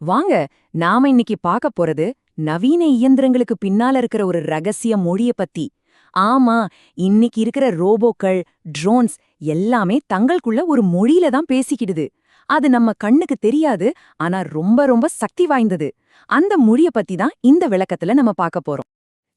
வாங்க நாம இன்னைக்கு பார்க்க போறது நவீன இயந்திரங்களுக்கு பின்னால இருக்கிற ஒரு ரகசிய மொழிய பத்தி. ஆமா இன்னைக்கு இருக்கிற ரோபோக்கள் ட்ரோன்ஸ் எல்லாமே தங்களுக்குள்ள ஒரு மொழியில தான் பேசிக்கிடுது. அது நம்ம கண்ணுக்கு தெரியாது ஆனா ரொம்ப ரொம்ப சக்தி வாய்ந்தது. அந்த மொழிய பத்தி தான் இந்த விளக்கத்துல நம்ம பார்க்க போறோம்.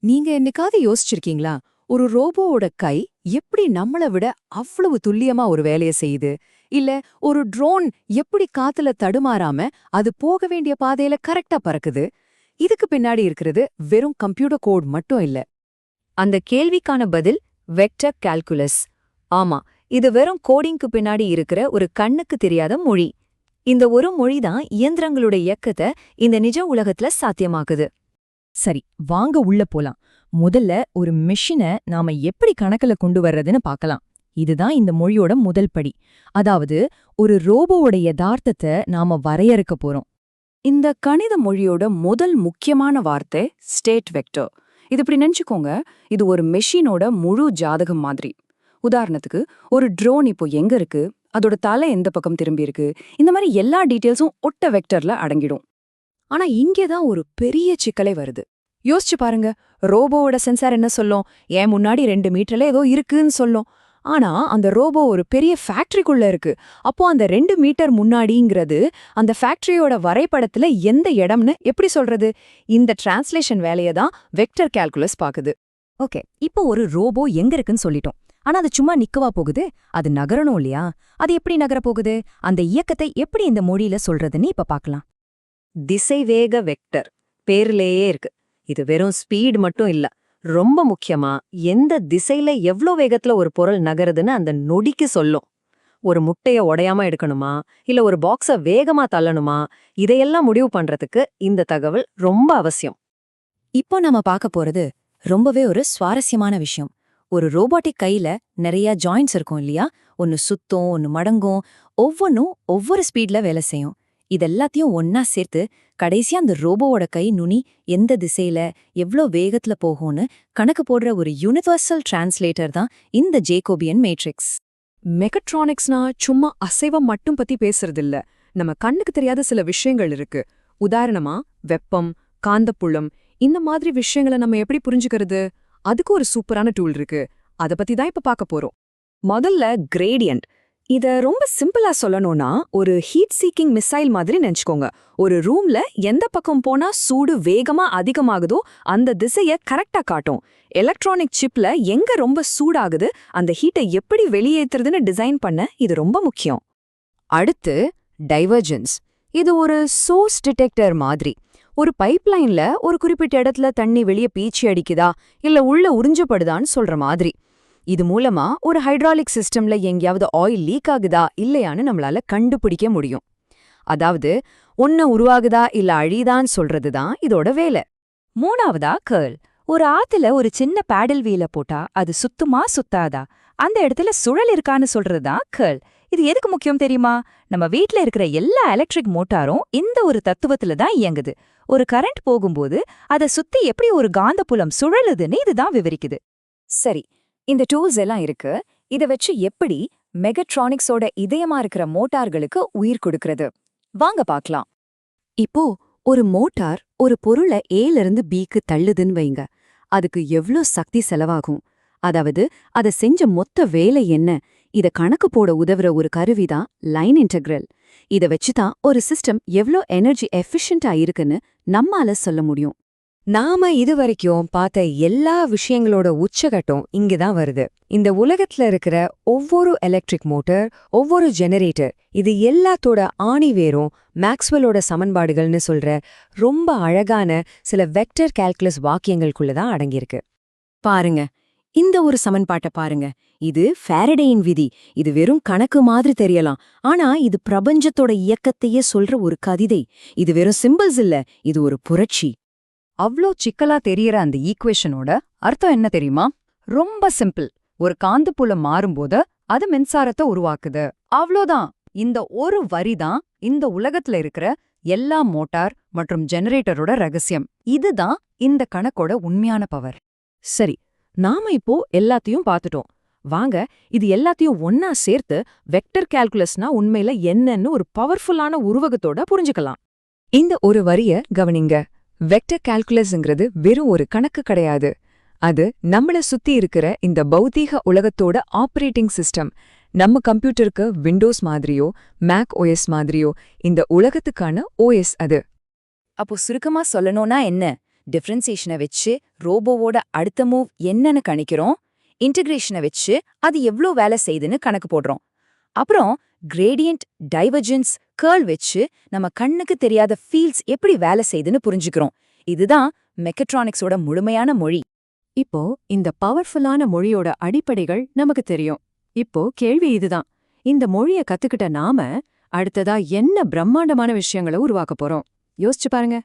நீங்க என்னைக்காவது யோசிச்சிருக்கீங்களா? ஒரு ரோபோவோட கை எப்படி நம்மள விட அவ்வளவு துல்லியமா ஒரு வேலையை செய்யுது? இல்ல ஒரு ட்ரோன் எப்படி காத்துல தடுமாறாம அது போக வேண்டிய பாதையில கரெக்டா பறக்குது? இதுக்கு பின்னாடி இருக்கிறது வெறும் கம்ப்யூட்டர் கோட் மட்டும் இல்ல. அந்த கேள்விக்கான பதில் வெக்டர் கால்குலஸ் ஆமா இது வெறும் கோடிங்க்கு பின்னாடி இருக்கிற ஒரு கண்ணுக்கு தெரியாத மொழி. இந்த ஒரு மொழிதான் இயந்திரங்களோட இயக்கத்தை இந்த நிஜ உலகத்துல சாத்தியமாக்குது. சரி வாங்க உள்ள போலாம். முதல்ல ஒரு மிஷினை நாம எப்படி கணக்குல கொண்டு வர்றதுன்னு பார்க்கலாம். இதுதான் இந்த மொழியோட முதல் படி. அதாவது ஒரு ரோபோவோட யதார்த்தத்தை நாம வரையறுக்க போறோம். இந்த கணித மொழியோட முதல் முக்கியமான வார்த்தை ஸ்டேட் வெக்டர். இது இப்படி நினைச்சுக்கோங்க இது ஒரு மெஷினோட முழு ஜாதகம் மாதிரி. உதாரணத்துக்கு ஒரு ட்ரோன் இப்போ எங்க இருக்கு? அதோட தலை எந்த பக்கம் திரும்பி இருக்கு? இந்த மாதிரி எல்லா டீட்டெயில்ஸும் ஒட்ட வெக்டர்ல அடங்கிடும். ஆனா இங்கே தான் ஒரு பெரிய சிக்கலை வருது. யோசிச்சு பாருங்க ரோபோவோட சென்சார் என்ன சொல்லும்? ஏன் முன்னாடி ரெண்டு மீட்டர்ல ஏதோ இருக்குன்னு சொல்லும். ஆனா அந்த ரோபோ ஒரு பெரிய ஃபேக்டரிக்குள்ள இருக்கு. அப்போ அந்த ரெண்டு மீட்டர் முன்னாடிங்கிறது அந்த ஃபேக்டரியோட வரைபடத்துல எந்த இடம்னு எப்படி சொல்றது? இந்த டிரான்ஸ்லேஷன் வேலையை தான் வெக்டர் கால்குலஸ் பாக்குது. ஓகே இப்போ ஒரு ரோபோ எங்க இருக்குன்னு சொல்லிட்டோம். ஆனா அது சும்மா நிக்கவா போகுது? அது நகரணும் இல்லையா? அது எப்படி நகர போகுது? அந்த இயக்கத்தை எப்படி இந்த மொழியில சொல்றதுன்னு இப்ப பார்க்கலாம் திசைவேக வெக்டர் பேர்லயே இருக்கு. இது வெறும் ஸ்பீடு மட்டும் இல்ல. ரொம்ப முக்கியமா எந்த திசையில எவ்ளோ வேகத்துல ஒரு பொருள் நகருதுன்னு அந்த நொடிக்கு சொல்லும். ஒரு முட்டைய உடையாம எடுக்கணுமா இல்ல ஒரு பாக்ஸ வேகமா தள்ளணுமா இதையெல்லாம் முடிவு பண்றதுக்கு இந்த தகவல் ரொம்ப அவசியம். இப்போ நாம பார்க்க போறது ரொம்பவே ஒரு சுவாரஸ்யமான விஷயம். ஒரு ரோபோட்டிக் கையில நிறைய ஜாயிண்ட்ஸ் இருக்கும் இல்லையா? ஒன்னு சுத்தும் ஒன்னு மடங்கும் ஒவ்வொன்னும் ஒவ்வொரு ஸ்பீட்ல வேலை செய்யும். இதெல்லாத்தையும் ஒன்னா சேர்த்து கடைசியா அந்த ரோபோவோட கை நுனி எந்த திசையில எவ்ளோ வேகத்துல போகும்னு கணக்கு போடுற ஒரு யூனிவர்சல் டிரான்ஸ்லேட்டர் தான் இந்த ஜேகோபியன் மேட்ரிக்ஸ். மெகட்ரானிக்ஸ்னா சும்மா அசைவம் மட்டும் பத்தி பேசுறதில்ல. நம்ம கண்ணுக்கு தெரியாத சில விஷயங்கள் இருக்கு. உதாரணமா வெப்பம் காந்தப்புள்ளம் இந்த மாதிரி விஷயங்களை நம்ம எப்படி புரிஞ்சுக்கிறது? அதுக்கு ஒரு சூப்பரான டூல் இருக்கு. அத பத்தி தான் இப்ப பார்க்க போறோம். முதல்ல கிரேடியன்ட் இத ரொம்ப சிம்பிளா சொல்லணும்னா ஒரு ஹீட் சீக்கிங் மிசைல் மாதிரி நினைச்சுக்கோங்க. ஒரு ரூம்ல எந்த பக்கம் போனா சூடு வேகமா அதிகமாகுதோ அந்த திசைய கரெக்டா காட்டும். எலக்ட்ரானிக் சிப்ல எங்க ரொம்ப சூடாகுது அந்த ஹீட்டை எப்படி வெளியேற்றுறதுன்னு டிசைன் பண்ண இது ரொம்ப முக்கியம். அடுத்து டைவர்ஜென்ஸ் இது ஒரு சோர்ஸ் டிடெக்டர் மாதிரி. ஒரு பைப்லைன்ல ஒரு குறிப்பிட்ட இடத்துல தண்ணி வெளியே பீச்சி அடிக்குதா இல்ல உள்ள உறிஞ்சப்படுதான்னு சொல்ற மாதிரி. இது மூலமா ஒரு ஹைட்ராலிக் சிஸ்டம்ல எங்கேயாவது ஆயில் லீக் ஆகுதா இல்லையான்னு நம்மளால கண்டுபிடிக்க முடியும். அதாவது ஒன்னு உருவாகுதா இல்ல அழியுதான்னு சொல்றது தான் இதோட வேலை. மூணாவதா கேர்ள் ஒரு ஆத்துல ஒரு சின்ன பேடல் வீல போட்டா அது சுத்துமா சுத்தாதா? அந்த இடத்துல சுழல் இருக்கான்னு சொல்றதுதான் கேர்ள் இது எதுக்கு முக்கியம் தெரியுமா? நம்ம வீட்ல இருக்கிற எல்லா எலக்ட்ரிக் மோட்டாரும் இந்த ஒரு தத்துவத்துல தான் இயங்குது. ஒரு கரண்ட் போகும்போது அதை சுத்தி எப்படி ஒரு காந்தப்புலம் சுழலுதுன்னு இதுதான் விவரிக்குது. சரி இந்த டூல்ஸ் எல்லாம் இருக்கு. இத வச்சு எப்படி மெகட்ரானிக்ஸோட இதயமா இருக்கிற மோட்டார்களுக்கு உயிர் கொடுக்கறது? வாங்க பார்க்கலாம். இப்போ ஒரு மோட்டார் ஒரு பொருளை ஏல இருந்து பிக்கு தள்ளுதுன்னு வைங்க. அதுக்கு எவ்ளோ சக்தி செலவாகும்? அதாவது அத செஞ்ச மொத்த வேலை என்ன? இத கணக்கு போட உதவுற ஒரு கருவிதான் லைன் இன்டெக்ரல் இத வச்சுதான் ஒரு சிஸ்டம் எவ்ளோ எனர்ஜி எஃபிஷியண்டா இருக்குன்னு நம்மால சொல்ல முடியும். நாம இதுவரைக்கும் பார்த்த எல்லா விஷயங்களோட உச்சகட்டம் இங்கதான் வருது. இந்த உலகத்துல இருக்கிற ஒவ்வொரு எலக்ட்ரிக் மோட்டர் ஒவ்வொரு ஜெனரேட்டர் இது எல்லாத்தோட ஆணிவேரும் மேக்ஸ்வெலோட சமன்பாடுகள்னு சொல்ற ரொம்ப அழகான சில வெக்டர் கால்குலஸ் வாக்கியங்களுக்குள்ள தான் அடங்கியிருக்கு. பாருங்க இந்த ஒரு சமன்பாட்டை பாருங்க. இது ஃபேரடேயின் விதி. இது வெறும் கணக்கு மாதிரி தெரியலாம். ஆனா இது பிரபஞ்சத்தோட இயக்கத்தையே சொல்ற ஒரு கவிதை. இது வெறும் சிம்பிள்ஸ் இல்ல இது ஒரு புரட்சி. அவ்ளோ சிக்கலா தெரியற அந்த ஈக்குவேஷனோட அர்த்தம் என்ன தெரியுமா? ரொம்ப சிம்பிள். ஒரு காந்தப்புலம் மாறும்போது அது மின்சாரத்தை உருவாக்குது. அவ்வளோதான் இந்த ஒரு வரி தான் இந்த உலகத்துல இருக்கிற எல்லா மோட்டார் மற்றும் ஜெனரேட்டரோட ரகசியம். இதுதான் இந்த கணக்கோட உண்மையான பவர். சரி நாம இப்போ எல்லாத்தையும் பார்த்துட்டோம் வாங்க இது எல்லாத்தையும் ஒன்னா சேர்த்து வெக்டர் கால்குலஸ்னா உண்மையில என்னன்னு ஒரு பவர்ஃபுல்லான உருவகத்தோட புரிஞ்சுக்கலாம். இந்த ஒரு வரிய கவனிங்க. வெக்டர் கால்குலஸ்ங்கிறது வெறும் ஒரு கணக்கு கிடையாது. அது நம்மள சுத்தி இருக்கிற இந்த பௌதீக உலகத்தோட ஆப்ரேட்டிங் சிஸ்டம் நம்ம கம்ப்யூட்டருக்கு விண்டோஸ் மாதிரியோ மேக் ஓஎஸ் மாதிரியோ இந்த உலகத்துக்கான ஓஎஸ் அது. அப்போ சுருக்கமா சொல்லணும்னா என்ன? டிஃபரன்சியேஷனை வச்சு ரோபோவோட அடுத்த மூவ் என்னன்னு கணிக்கிறோம். இன்டகிரேஷனை வச்சு அது எவ்ளோ வேலை செய்யுதுன்னு கணக்கு போடுறோம். அப்புறம் கிரேடியன்ட் டைவர்ஜென்ஸ் கேர்ள் வச்சு நம்ம கண்ணுக்கு தெரியாத ஃபீல்ட்ஸ் எப்படி வேலை செய்யுதுன்னு புரிஞ்சுக்கிறோம். இதுதான் மெக்கட்ரானிக்ஸோட முழுமையான மொழி. இப்போ இந்த பவர்ஃபுல்லான மொழியோட அடிப்படைகள் நமக்கு தெரியும். இப்போ கேள்வி இதுதான். இந்த மொழிய கத்துக்கிட்ட நாம அடுத்ததா என்ன பிரம்மாண்டமான விஷயங்களை உருவாக்க போறோம்? யோசிச்சு பாருங்க.